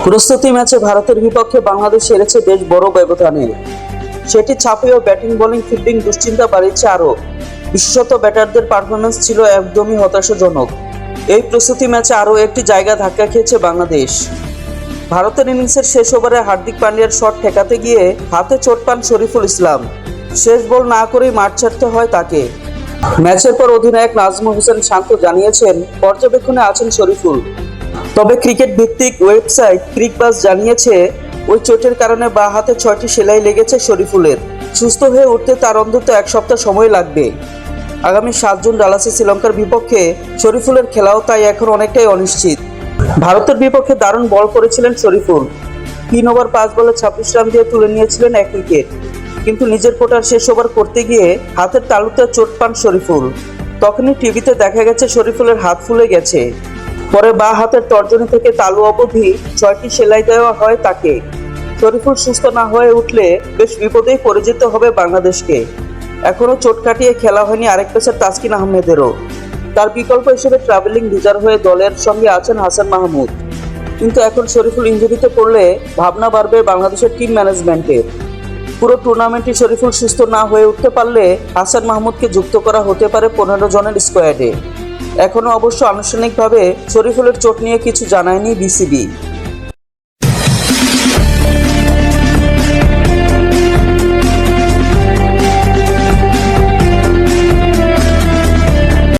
প্রস্তুতি ম্যাচে ভারতের বিপক্ষে বাংলাদেশ হেরেছে বেশ বড় ব্যবধানে। সেটি ছাপিয়েও ব্যাটিং, বোলিং, ফিল্ডিং দুশ্চিন্তা বাড়িয়েছে আরও। বিশেষত ব্যাটারদের পারফরমেন্স ছিল একদমই হতাশাজনক। এই প্রস্তুতি ম্যাচে আরও একটি জায়গা ধাক্কা খেয়েছে বাংলাদেশ। ভারতের ইনিংসের শেষ ওভারে হার্দিক পান্ডিয়ার শট ঠেকাতে গিয়ে হাতে চোট পান শরীফুল ইসলাম। শেষ বল না করেই মাঠ ছাড়তে হয় তাকে। ম্যাচের পর অধিনায়ক নাজমুল হোসেন শান্ত জানিয়েছেন, পর্যবেক্ষণে আছেন শরীফুল। তবে ক্রিকেট ভিত্তিক ওয়েবসাইট ক্রিকবাস জানিয়েছে, ওই চোটের কারণে বা হাতে ছয়টি সেলাই লেগেছে শরীফুলের। সুস্থ হয়ে উঠতে তার অন্তত এক সপ্তাহ সময় লাগবে। আগামী সাত জুন ডালাসে শ্রীলঙ্কার বিপক্ষে শরীফুলের খেলাও তাই এখন অনেকটাই অনিশ্চিত। ভারতের বিপক্ষে দারুণ বল করেছিলেন শরীফুল। তিন ওভার পাঁচ বলে ছাব্বিশ রান দিয়ে তুলে নিয়েছিলেন এক উইকেট। কিন্তু নিজের কোটার শেষ ওভার করতে গিয়ে হাতের তালুতে চোট পান শরীফুল। তখনই টিভিতে দেখা গেছে, শরীফুলের হাত ফুলে গেছে। পরে বা হাতের তর্জনী থেকে তালু অবধি ছয়টি সেলাই দেওয়া হয় তাকে। শরীফুল সুস্থ না হয়ে উঠলে বেশ বিপদেই পড়ে যেতে হবে বাংলাদেশকে। এখনও চোট কাটিয়ে খেলা হয়নি আরেক পেসার তাসকিন আহমেদেরও। তার বিকল্প হিসেবে ট্রাভেলিং ভিজার হয়ে দলের সঙ্গে আছেন হাসান মাহমুদ। কিন্তু এখন শরীফুল ইঞ্জুরিতে পড়লে ভাবনা বাড়বে বাংলাদেশের টিম ম্যানেজমেন্টের পুরো টুর্নামেন্টে শরীফুল সুস্থ না হয়ে উঠতে পারলে হাসান মাহমুদকে যুক্ত করা হতে পারে পনেরো জনের স্কোয়াডে এখনও অবশ্য আনুষ্ঠানিকভাবে শরীফুলের চোট নিয়ে কিছু জানায়নি বিসিবি।